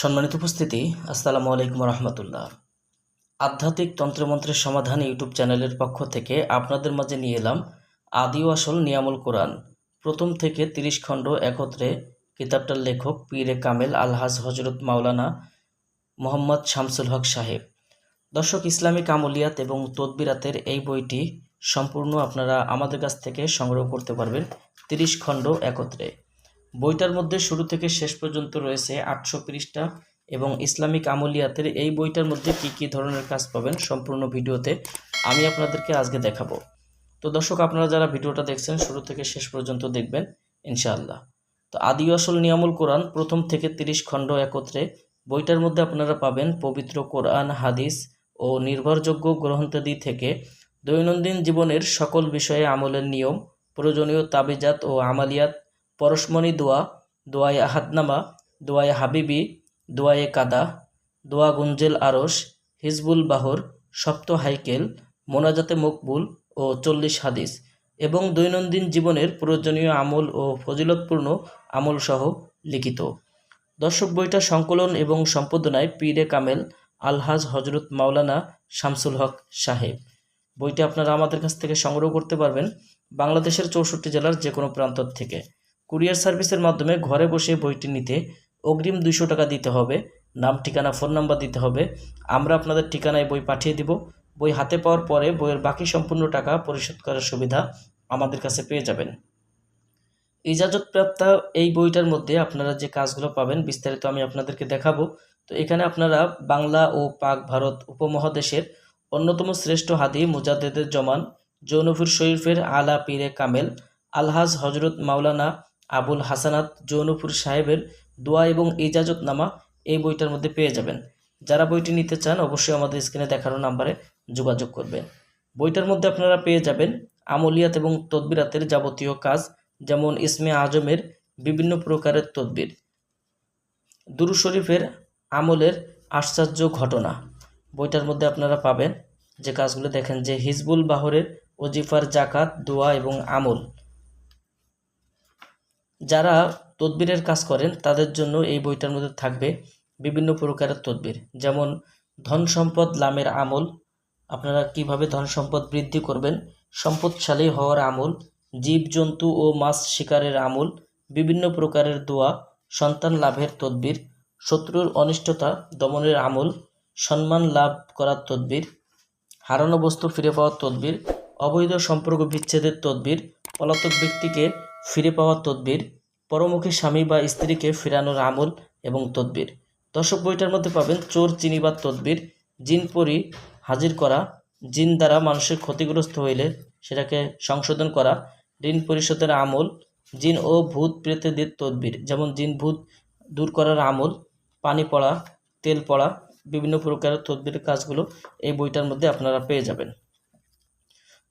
সম্মানিত উপস্থিতি, আসসালামু আলাইকুম রহমতুল্লাহ। আধ্যাত্মিক তন্ত্রমন্ত্রের সমাধান ইউটিউব চ্যানেলের পক্ষ থেকে আপনাদের মাঝে নিয়ে এলাম আদি ও আসল নিয়ামুল কোরআন, প্রথম থেকে তিরিশ খণ্ড একত্রে কিতাবটার লেখক পীরে কামেল আলহাজ হজরত মাওলানা মোহাম্মদ শামসুল হক সাহেব। দর্শক, ইসলামিক আমলিয়াত এবং তদবিরাতের এই বইটি সম্পূর্ণ আপনারা আমাদের কাছ থেকে সংগ্রহ করতে পারবেন তিরিশ খণ্ড একত্রে। বইটার মধ্যে শুরু থেকে শেষ পর্যন্ত রয়েছে আটশো পৃষ্ঠা এবং ইসলামিক আমলিয়াতের এই বইটার মধ্যে কি কি ধরনের কাজ পাবেন সম্পূর্ণ ভিডিওতে আমি আপনাদেরকে আজকে দেখাবো। তো দর্শক, আপনারা যারা ভিডিওটা দেখছেন, শুরু থেকে শেষ পর্যন্ত দেখবেন, ইনশাআল্লাহ। তো আদি আসল নিয়ামুল কোরআন প্রথম থেকে তিরিশ খণ্ড একত্রে বইটার মধ্যে আপনারা পাবেন পবিত্র কোরআন, হাদিস ও নির্ভরযোগ্য গ্রন্থাদি থেকে দৈনন্দিন জীবনের সকল বিষয়ে আমলের নিয়ম, প্রয়োজনীয় তাবিজাত ও আমালিয়াত পরশমণি দোয়া, দোয়ায়ে আহাদনামা, দোয়ায়ে হাবিবি, দোয়ায়ে কাদা, দোয়া গুঞ্জেল আরস হিজবুল বাহর, সপ্ত হাইকেল, মোনাজাতে মকবুল ও চল্লিশ হাদিস এবং দৈনন্দিন জীবনের প্রয়োজনীয় আমল ও ফজিলতপূর্ণ আমল সহ লিখিত। দর্শক বইটা সংকলন এবং সম্পাদনায় পীরে কামেল আলহাজ হজরত মাওলানা শামসুল হক সাহেব। বইটা আপনারা আমাদের কাছ থেকে সংগ্রহ করতে পারবেন বাংলাদেশের চৌষট্টি জেলার যে কোনো প্রান্ত থেকে। কুরিয়ার সার্ভিসের মাধ্যমে ঘরে বসে বইটি নিতে অগ্রিম দুশো টাকা দিতে হবে। নাম, ঠিকানা, ফোন নাম্বার দিতে হবে। আমরা আপনাদের ঠিকানায় বই পাঠিয়ে দিব। বই হাতে পাওয়ার পরে বইয়ের বাকি সম্পূর্ণ টাকা পরিশোধ করার সুবিধা আমাদের কাছে পেয়ে যাবেন। ইজাজতপ্রাপ্ত এই বইটার মধ্যে আপনারা যে কাজগুলো পাবেন, বিস্তারিত আমি আপনাদেরকে দেখাবো। তো এখানে আপনারা বাংলা ও পাক ভারত উপমহাদেশের অন্যতম শ্রেষ্ঠ হাদি মুজাদ্দেদের জমান জৌনফুর শরীফের আলা পীরে কামেল, আলহাজ হজরত মাওলানা আবুল হাসানাত জৌনপুর সাহেবের দোয়া এবং ইজাজতনামা এই বইটার মধ্যে পেয়ে যাবেন। যারা বইটি নিতে চান, অবশ্যই আমাদের স্ক্রিনে দেখানো নাম্বারে যোগাযোগ করবেন। বইটার মধ্যে আপনারা পেয়ে যাবেন আমলিয়াত এবং তদবিরাতের যাবতীয় কাজ, যেমন ইসমে আজমের বিভিন্ন প্রকারের তদবির, দুরু শরীফের আমলের আশ্চর্য ঘটনা। বইটার মধ্যে আপনারা পাবেন যে কাজগুলো দেখেন যে হিজবুল বাহরের ওজিফার জাকাত, দোয়া এবং আমল। যারা তদবিরের কাজ করেন, তাদের জন্য এই বইটার মধ্যে থাকবে বিভিন্ন প্রকারের তদবির। যেমন, ধন সম্পদ লামের আমল। আপনারা কীভাবে ধন সম্পদ বৃদ্ধি করবেন? সম্পদশালী হওয়ার আমল। জীবজন্তু ও মাছ শিকারের আমল। বিভিন্ন প্রকারের দোয়া। সন্তান লাভের তদবির। শত্রুর অনিষ্টতা দমনের আমল। সম্মান লাভ করার তদবির। হারানো বস্তু ফিরে পাওয়ার তদবির। অবৈধ সম্পর্ক বিচ্ছেদের তদবির। পলাতক ব্যক্তিকে ফিরে পাওয়ার তদবির, পরমুখী স্বামী বা স্ত্রীকে ফেরানোর আমল এবং তদবির। দর্শক বইটার মধ্যে পাবেন চোর চিনিবার তদবির, জিন পরি হাজির করা, জিন দ্বারা মানুষের ক্ষতিগ্রস্ত হইলে সেটাকে সংশোধন করা, ঋণ পরিশোধের আমল, জিন ও ভূত প্রেতদের তদবির, যেমন জিন ভূত দূর করার আমল, পানি পড়া, তেল পড়া, বিভিন্ন প্রকারের তদবিরের কাজগুলো এই বইটার মধ্যে আপনারা পেয়ে যাবেন।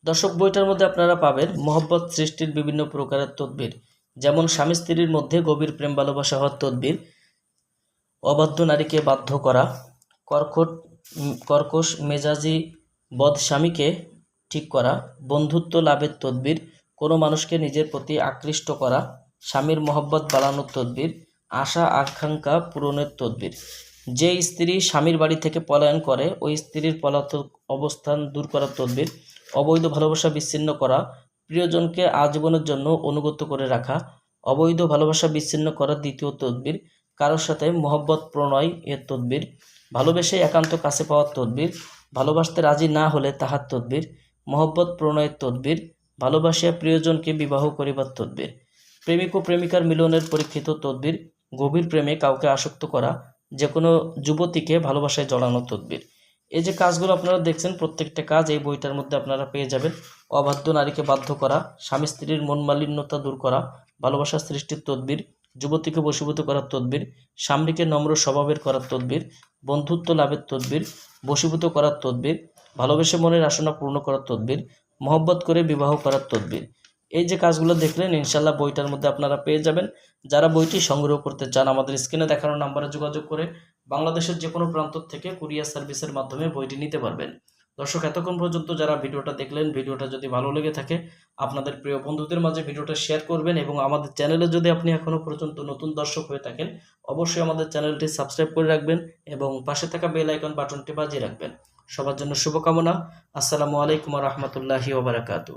দর্শক বইটার মধ্যে আপনারা পাবেন মহব্বত সৃষ্টির বিভিন্ন প্রকারের তদবির। যেমন স্বামী স্ত্রীর মধ্যে গভীর প্রেম ভালোবাসা হওয়ার তদবির, অবাধ্য নারীকে বাধ্য করা, কর্কট কর্কশ মেজাজি বদ স্বামীকে ঠিক করা, বন্ধুত্ব লাভের তদবির, কোনো মানুষকে নিজের প্রতি আকৃষ্ট করা, স্বামীর মহব্বত বাড়ানোর তদবির, আশা, আকাঙ্ক্ষা পূরণের তদবির। যে স্ত্রী স্বামীর বাড়ি থেকে পলায়ন করে, ওই স্ত্রীর পলাতক অবস্থান দূর করার তদবির, অবৈধ ভালোবাসা বিচ্ছিন্ন করা, প্রিয়জনকে আজীবনের জন্য অনুগত করে রাখা, অবৈধ ভালোবাসা বিচ্ছিন্ন করার দ্বিতীয় তদবির, কারোর সাথে মোহব্বত প্রণয় এর তদবির, ভালোবেসে একান্ত কাছে পাওয়ার তদবির, ভালোবাসতে রাজি না হলে তাহার তদবির, মোহব্বত প্রণয়ের তদবির, ভালোবাসিয়া প্রিয়জনকে বিবাহ করিবার তদবির। প্রেমিক ও প্রেমিকার মিলনের পরীক্ষিত তদবির, গভীর প্রেমে কাউকে আসক্ত করা যে কোনো যুবতীকে ভালোবাসায় জড়ানো তদবির। এই যে কাজগুলো আপনারা দেখছেন, প্রত্যেকটা কাজ এই বইটার মধ্যে আপনারা পেয়ে যাবেন। অবাধ্য নারীকে বাধ্য করা, স্বামী স্ত্রীর মন মালিন্যতা দূর করা, ভালোবাসা সৃষ্টির তদবির, যুবতীকে বশীভূত করার তদবির, স্বামীকে নম্র স্বভাবের করার তদবির, বন্ধুত্ব লাভের তদবির, বশীভূত করার তদবির, ভালোবেসে মনের আসনা পূর্ণ করার তদবির, মহব্বত করে বিবাহ করার তদবির। এই যে কাজগুলো দেখলেন, ইনশাল্লাহ বইটার মধ্যে আপনারা পেয়ে যাবেন। যারা বইটি সংগ্রহ করতে চান, আমাদের স্ক্রিনে দেখানো নাম্বারে যোগাযোগ করে বাংলাদেশের যে কোনো প্রান্ত থেকে কুরিয়ার সার্ভিসের মাধ্যমে বইটি নিতে পারবেন। দর্শক, এতক্ষণ পর্যন্ত যারা ভিডিওটা দেখলেন, ভিডিওটা যদি ভালো লেগে থাকে, আপনাদের প্রিয় বন্ধুদের মাঝে ভিডিওটা শেয়ার করবেন এবং আমাদের চ্যানেলে যদি আপনি এখনও পর্যন্ত নতুন দর্শক হয়ে থাকেন, অবশ্যই আমাদের চ্যানেলটি সাবস্ক্রাইব করে রাখবেন এবং পাশে থাকা বেল আইকন বাটনটি বাজিয়ে রাখবেন। সবার জন্য শুভকামনা। আসসালামু আলাইকুম রহমতুল্লাহি ওবরাকাতু